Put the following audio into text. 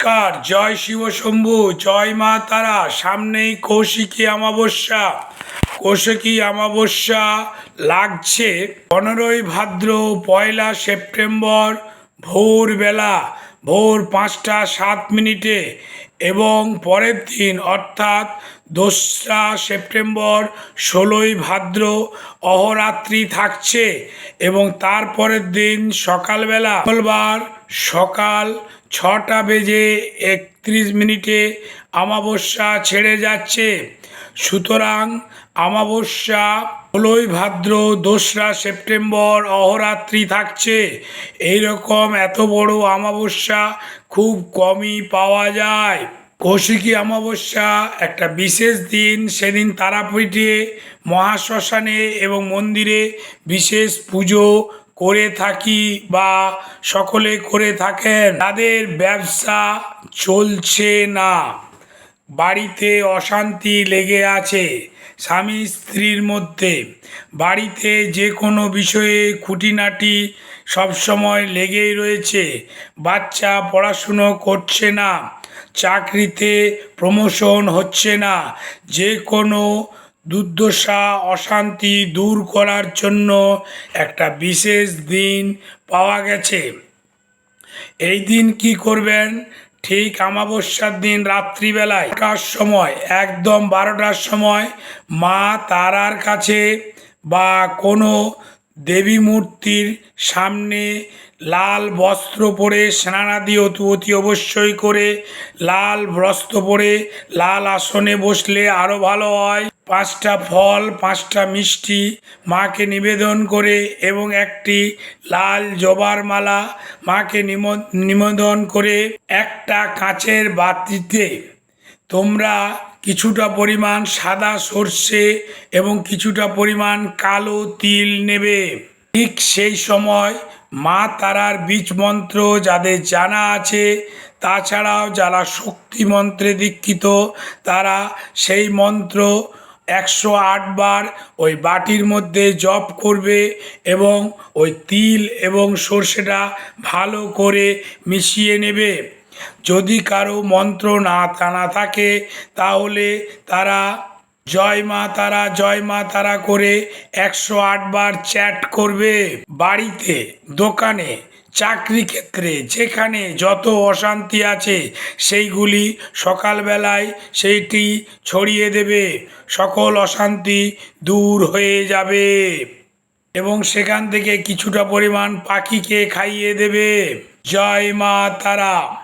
নমস্কার, জয় শিব শম্ভু, জয় মা তারা, সামনেই কৌশিকী অমাবস্যা। কৌশিকী অমাবস্যা লাগছে পনেরোই ভাদ্র, পয়লা সেপ্টেম্বর, ভোরবেলা, ভোর পাঁচটা সাত মিনিটে এবং পরের দিন, অর্থাৎ দোসরা সেপ্টেম্বর, ষোলোই ভাদ্র অহরাত্রি থাকছে এবং তারপরের দিন সকালবেলা মঙ্গলবার সকাল ছটা বেজে একত্রিশ মিনিটে অমাবস্যা ছেড়ে যাচ্ছে। সুতরাং অমাবস্যা ষোলোই ভাদ্র দোসরা সেপ্টেম্বর অহরাত্রি থাকছে। এইরকম এত বড় অমাবস্যা খুব কমই পাওয়া যায়। কৌশিকী অমাবস্যা একটা বিশেষ দিন। সেদিন তারাপীঠে, মহাশ্মশানে এবং মন্দিরে বিশেষ পুজো করে থাকি বা সকলে করে থাকেন, তাদের ব্যবসা চলছে না। বাড়িতে অশান্তি লেগে আছে স্বামী স্ত্রীর মধ্যে। বাড়িতে যে কোনো বিষয়ে খুঁটিনাটি সবসময় লেগেই রয়েছে। বাচ্চা পড়াশুনো করছে না, চাকরিতে প্রমোশন হচ্ছে না। যে কোনো দুর্দশা, অশান্তি দূর করার জন্য একটা বিশেষ দিন পাওয়া গেছে। এই দিন কি করবেন? ঠিক অমাবস্যার দিন রাত্রিবেলায়। কার সময়, একদম বারোটার সময় মা তারার কাছে বা কোনো দেবী মূর্তির সামনে লাল বস্ত্র পরে স্নানাদি অতি অবশ্যই করে, লাল বস্ত্র পরে লাল আসনে বসলে আরও ভালো হয়। পাঁচটা ফল, পাঁচটা মিষ্টি মাকে নিবেদন করে এবং একটি লাল জবার মালা মাকে নিবেদন করে একটা কাঁচের বাতিতে। তোমরা কিছুটা পরিমাণ সাদা সর্ষে এবং কিছুটা পরিমাণ কালো তিল নেবে। ঠিক সেই সময় মা তারার বীজ মন্ত্র যাদের জানা আছে, তাছাড়াও যারা শক্তি মন্ত্রে দীক্ষিত, তারা সেই মন্ত্র একশো বার ওই বাটির মধ্যে জপ করবে এবং ওই তিল এবং সর্ষেটা ভালো করে মিশিয়ে নেবে। যদি কারও মন্ত্র না টানা থাকে, তাহলে তারা জয় মা তারা, জয় মা তারা করে একশো বার চ্যাট করবে বাড়িতে, দোকানে। চাকরি ক্ষেত্রে যেখানে যত অশান্তি আছে, সেইগুলি সকালবেলায় সেইটি ছড়িয়ে দেবে। সকল অশান্তি দূর হয়ে যাবে এবং সেখান থেকে কিছুটা পরিমাণ পাখিকে খাইয়ে দেবে। জয় মা তারা।